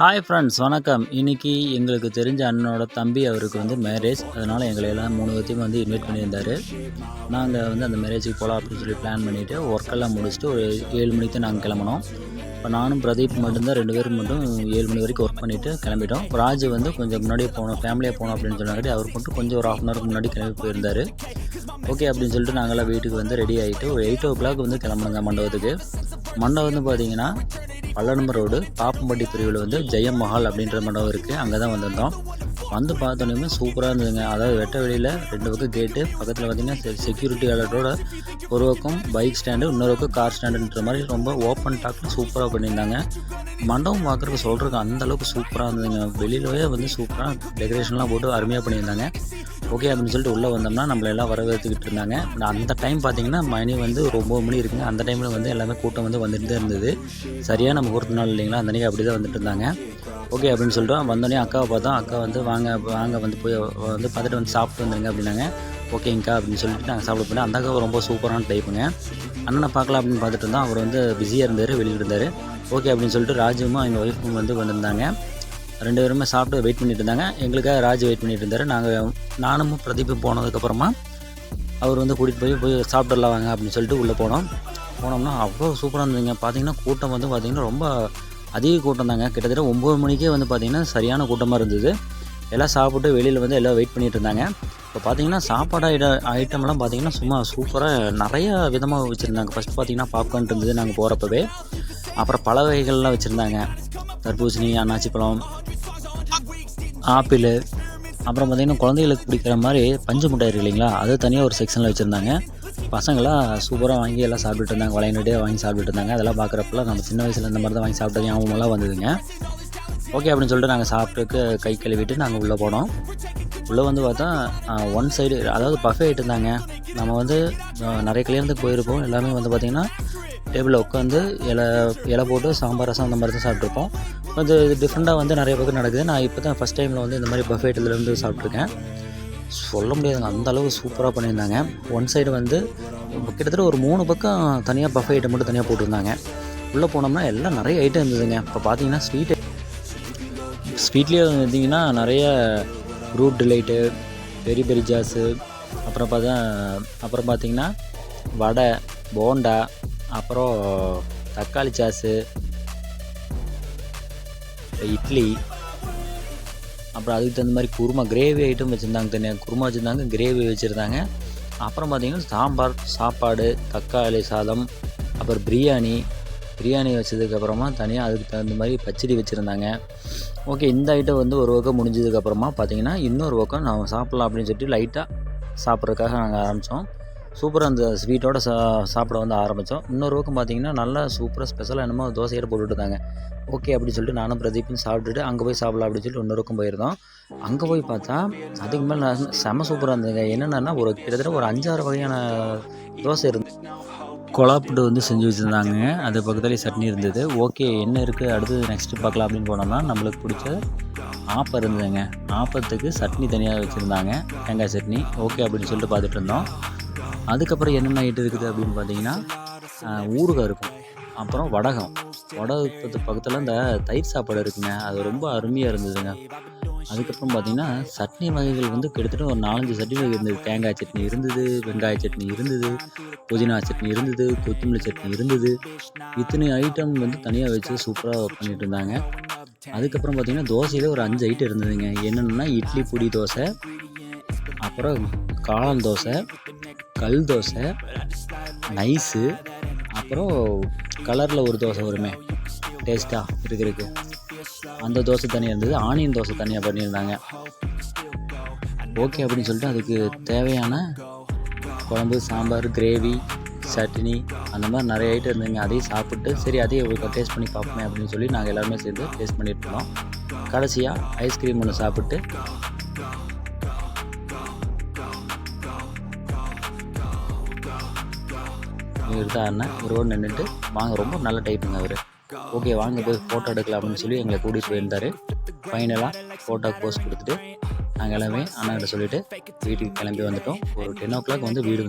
Hi friends வணக்கம். இன்றைக்கி எங்களுக்கு தெரிஞ்ச அண்ணனோட தம்பி அவருக்கு வந்து மேரேஜ் அதனால் எங்களை எல்லாம் மூணு பேர்த்தையும் வந்து இன்வைட் பண்ணியிருந்தார். நாங்கள் வந்து அந்த மேரேஜுக்கு போகலாம் அப்படின்னு சொல்லி பிளான் பண்ணிவிட்டு ஒர்க்கெல்லாம் முடிச்சுட்டு ஒரு ஏழு மணிக்கு தான் நாங்கள் கிளம்புனோம். இப்போ நானும் பிரதீப் மட்டும்தான் ரெண்டு பேரும் மட்டும் ஏழு மணி வரைக்கும் ஒர்க் பண்ணிவிட்டு கிளம்பிட்டோம். ராஜ் வந்து கொஞ்சம் முன்னாடியே போனோம் ஃபேமிலியாக போனோம் அப்படின்னு சொன்னாங்க அவர் மட்டும் கொஞ்சம் ஒரு ஆஃப் அன் ஹவருக்கு முன்னாடி கிளம்பி போயிருந்தார். ஓகே அப்படின்னு சொல்லிட்டு நாங்களாம் வீட்டுக்கு வந்து ரெடி ஆகிட்டு ஒரு எயிட் ஓ கிளாக் வந்து கிளம்புனங்க மண்டபத்துக்கு. மண்டபம் வந்து பார்த்தீங்கன்னா பல்லடம்பு ரோடு பாப்பம்பட்டி பிரிவில் வந்து ஜெயம் மஹால் அப்படின்ற மண்டபம் இருக்குது அங்கே தான் வந்திருந்தோம். வந்து பார்த்தோன்னே சூப்பராக இருந்ததுங்க. அதாவது வெட்ட வெளியில் ரெண்டு பக்கம் கேட்டு பக்கத்தில் பார்த்தீங்கன்னா செக்யூரிட்டி அலர்ட்டோட ஒரு பக்கம் பைக் ஸ்டாண்டு இன்னொரு பக்கம் கார் ஸ்டாண்டுன்ற மாதிரி ரொம்ப ஓப்பன் டாக்கில் சூப்பராக பண்ணியிருந்தாங்க. மண்டபம் பார்க்குறதுக்கு சொல்கிறதுக்கு அந்தளவுக்கு சூப்பராக இருந்ததுங்க. வெளியிலவே வந்து சூப்பராக டெக்கரேஷன்லாம் போட்டு அருமையாக பண்ணியிருந்தாங்க. ஓகே அப்படின்னு சொல்லிட்டு உள்ளே வந்தோம்னா நம்மளை எல்லாம் வரவேற்றுக்கிட்டு இருந்தாங்க. நான் அந்த டைம் பார்த்தீங்கன்னா மணி வந்து ஒரு ஒம்பது மணி இருக்குங்க. அந்த டைமில் வந்து எல்லாமே கூட்டம் வந்து வந்துட்டு தான் இருந்தது சரியான முகூர்த்த நாள் இல்லைங்களா? அந்த அன்றைக்கி அப்படி தான் வந்துட்டு இருந்தாங்க. ஓகே அப்படின்னு சொல்லிட்டு வந்தோடனே அக்காவை பார்த்தோம். அக்கா வந்து வாங்க வாங்க வந்து போய் வந்து பார்த்துட்டு வந்து சாப்பிட்டு வந்துருங்க அப்படின்னாங்க. ஓகேங்க்கா அப்படின்னு சொல்லிட்டு நாங்கள் சாப்பிட போனோம். அந்த அக்கா ரொம்ப சூப்பரான டைப்புங்க அண்ணனை பார்க்கலாம் அப்படின்னு பார்த்துட்டு இருந்தோம் அவர் வந்து பிஸியாக இருந்தார் வெளியில் இருந்தார். ஓகே அப்படின்னு சொல்லிட்டு ராஜுவும் எங்கள் ஒய்ஃபும் வந்து வந்திருந்தாங்க. ரெண்டு பேருமே சாப்பிட்டு வெயிட் பண்ணிட்டு இருந்தாங்க. எங்களுக்காக ராஜ் வெயிட் பண்ணிட்டு இருந்தார். நாங்கள் நானும் பிரதீப்பும் போனதுக்கப்புறமா அவர் வந்து கூட்டிகிட்டு போய் போய் சாப்பிட்டுடலாம் வாங்க அப்படின்னு சொல்லிட்டு உள்ளே போனோம். போனோம்னா அவ்வளோ சூப்பராக இருந்ததுங்க. பார்த்தீங்கன்னா கூட்டம் வந்து பார்த்திங்கன்னா ரொம்ப அதிக கூட்டம் தாங்க. கிட்டத்தட்ட ஒம்பது மணிக்கே வந்து பார்த்திங்கன்னா சரியான கூட்டமாக இருந்தது. எல்லாம் சாப்பிட்டு வெளியில் வந்து எல்லாம் வெயிட் பண்ணிகிட்டு இருந்தாங்க. இப்போ பார்த்தீங்கன்னா சாப்பாடு ஐட ஐட்டம்லாம் பார்த்தீங்கன்னா சும்மா சூப்பராக நிறைய விதமாக வச்சுருந்தாங்க. ஃபஸ்ட் பார்த்தீங்கன்னா பாப்கார்ன் இருந்தது நாங்கள் போகிறப்பவே அப்புறம் பல வகைகள்லாம் வச்சுருந்தாங்க. தர்பூசணி அன்னாச்சி பழம் ஆப்பிள் அப்புறம் பார்த்திங்கன்னா குழந்தைகளுக்கு பிடிக்கிற மாதிரி பஞ்சு மிட்டாய் இருக்கு இல்லைங்களா? அது தனியாக ஒரு செக்ஷனில் வச்சுருந்தாங்க. பசங்களாம் சூப்பராக வாங்கி எல்லாம் சாப்பிட்டுட்டு இருந்தாங்க. விளையாண்டுட்டே வாங்கி சாப்பிட்டுட்டு இருந்தாங்க. அதெல்லாம் பார்க்குறப்பெல்லாம் நம்ம சின்ன வயசில் இந்த மாதிரி தான் வாங்கி சாப்பிட்டது ஞாபகமெல்லாம் வந்ததுங்க. ஓகே அப்படின்னு சொல்லிட்டு நாங்கள் சாப்பிட்டுக்கு கை கழுவிட்டு நாங்கள் உள்ளே போனோம். உள்ளே வந்து பார்த்தா ஒன் சைடு அதாவது பஃபே இருந்தாங்க. நம்ம வந்து நிறைய கல்யாணத்துக்கு போயிருப்போம். எல்லாமே வந்து பார்த்திங்கன்னா டேபிளில் உட்காந்து இலை இலை போட்டு சாம்பார் ரசம் அந்த மாதிரி தான் சாப்பிட்ருப்போம் கொஞ்சம் இது டிஃப்ரெண்ட்டாக வந்து நிறைய பக்கம் நடக்குது. நான் இப்போ தான் ஃபஸ்ட் டைமில் வந்து இந்த மாதிரி பஃபேட்டில் வந்து சாப்பிட்ருக்கேன் சொல்ல முடியாதுங்க. அந்த அளவு சூப்பராக பண்ணியிருந்தாங்க. ஒன் சைடு வந்து கிட்டத்தட்ட ஒரு மூணு பக்கம் தனியாக பஃபே ஐட்டம் மட்டும் தனியாக போட்டிருந்தாங்க. உள்ளே போனோம்னா எல்லாம் நிறைய ஐட்டம் இருந்ததுங்க. இப்போ பார்த்தீங்கன்னா ஸ்வீட் ஸ்வீட்லேயே இருந்தீங்கன்னா நிறைய ஃப்ரூட் டிலைட்டு பெரி பெரி ஜாஸு அப்புறம் பார்த்தா அப்புறம் பார்த்தீங்கன்னா வடை போண்டா அப்புறம் தக்காளி சாஸு இட்லி. அப்புறம் அதுக்கு தகுந்த மாதிரி குருமா கிரேவி ஐட்டம் வச்சுருந்தாங்க தனியாக குருமா வச்சுருந்தாங்க கிரேவி வச்சுருந்தாங்க. அப்புறம் பார்த்திங்கன்னா சாம்பார் சாப்பாடு தக்காளி சாதம் அப்புறம் பிரியாணி. பிரியாணி வச்சதுக்கப்புறமா தனியாக அதுக்கு தகுந்த மாதிரி பச்சடி வச்சுருந்தாங்க. ஓகே இந்த ஐட்டம் வந்து ஒரு பக்கம் முடிஞ்சதுக்கப்புறமா பார்த்திங்கன்னா இன்னொரு பக்கம் நான் சாப்பிட்லாம் அப்படின்னு சொல்லிட்டு லைட்டாக சாப்பிட்றதுக்காக நாங்கள் ஆரம்பித்தோம் சூப்பராக அந்த ஸ்வீட்டோட சா சாப்பிட வந்து ஆரம்பித்தோம் இன்னொரு பக்கம் பார்த்தீங்கன்னா நல்லா சூப்பராக ஸ்பெஷலாக என்னமோ தோசையோட போட்டுட்ருக்காங்க இருந்தாங்க ஓகே அப்படின்னு சொல்லிட்டு நானும் பிரதீப்பும் சாப்பிட்டுட்டு அங்கே போய் சாப்பிடலாம் அப்படின்னு சொல்லிட்டு இன்னொரு பக்கம் போயிருந்தோம். அங்கே போய் பார்த்தா அதுக்கு மேலே நான் செம சூப்பராக இருந்ததுங்க. என்னென்னா ஒரு கிட்டத்தட்ட ஒரு அஞ்சாறு வகையான தோசை இருந்து கொலாப்புட்டு வந்து செஞ்சு வச்சுருந்தாங்க. அது பக்கத்துலேயே சட்னி இருந்தது. ஓகே என்ன இருக்குது அடுத்தது நெக்ஸ்ட்டு பார்க்கலாம் அப்படின்னு போனோம்னா நம்மளுக்கு பிடிச்ச ஆப்பம் இருந்ததுங்க. ஆப்பத்துக்கு சட்னி தனியாக வச்சுருந்தாங்க. தேங்காய் சட்னி. ஓகே அப்படின்னு சொல்லிட்டு பார்த்துட்டு இருந்தோம். அதுக்கப்புறம் என்னென்ன ஐட்டம் இருக்குது அப்படின்னு பார்த்தீங்கன்னா ஊறுகாய் இருக்கும். அப்புறம் வடகம். வடகத்துக்கு பக்கத்தில் இந்த தயிர் சாப்பாடு இருக்குங்க. அது ரொம்ப அருமையாக இருந்ததுங்க. அதுக்கப்புறம் பார்த்திங்கன்னா சட்னி வகைகள் வந்து கிட்டத்தட்ட ஒரு நாலஞ்சு சட்னி வகை இருந்தது. தேங்காய் சட்னி இருந்தது வெங்காய சட்னி இருந்தது புதினா சட்னி இருந்தது கொத்தமல்லி சட்னி இருந்தது. இத்தனை ஐட்டம் வந்து தனியாக வச்சு சூப்பராக பண்ணிட்டு இருந்தாங்க. அதுக்கப்புறம் பார்த்திங்கன்னா தோசையில் ஒரு அஞ்சு ஐட்டம் இருந்ததுங்க. என்னென்னா இட்லி பொடி தோசை அப்புறம் காளான் தோசை கல் தோசை நைஸு அப்புறம் கலரில் ஒரு தோசை வருமே. டேஸ்ட்டாக இருக்கிறதுக்கு அந்த தோசை தனியாக இருந்தது ஆனியன் தோசை தனியாக பண்ணியிருந்தாங்க. ஓகே அப்படின்னு சொல்லிட்டு அதுக்கு தேவையான குழம்பு சாம்பார் கிரேவி சட்னி அந்த மாதிரி நிறைய ஐட்டம் இருந்ததுங்க. அதையும் சாப்பிட்டு சரி அதையும் ஒரு டேஸ்ட் பண்ணி பார்ப்போமே அப்படின்னு சொல்லி நாங்கள் எல்லாருமே சேர்ந்து டேஸ்ட் பண்ணிட்டு இருந்தோம். கடைசியாக ஐஸ்கிரீம் ஒன்று சாப்பிட்டு இவர் தான் அண்ணன் இவரோடு நின்றுட்டு வாங்க ரொம்ப நல்ல டைப்புங்க அவர். ஓகே வாங்க போய் ஃபோட்டோ எடுக்கலாம் அப்படின்னு சொல்லி எங்களை கூட்டிகிட்டு போயிருந்தார். ஃபைனலாக ஃபோட்டோக்கு போஸ்ட் கொடுத்துட்டு நாங்கள் எல்லாமே அண்ணன்கிட்ட சொல்லிவிட்டு வீட்டுக்கு கிளம்பி வந்துட்டோம். ஒரு டென் ஓ கிளாக் வந்து வீடு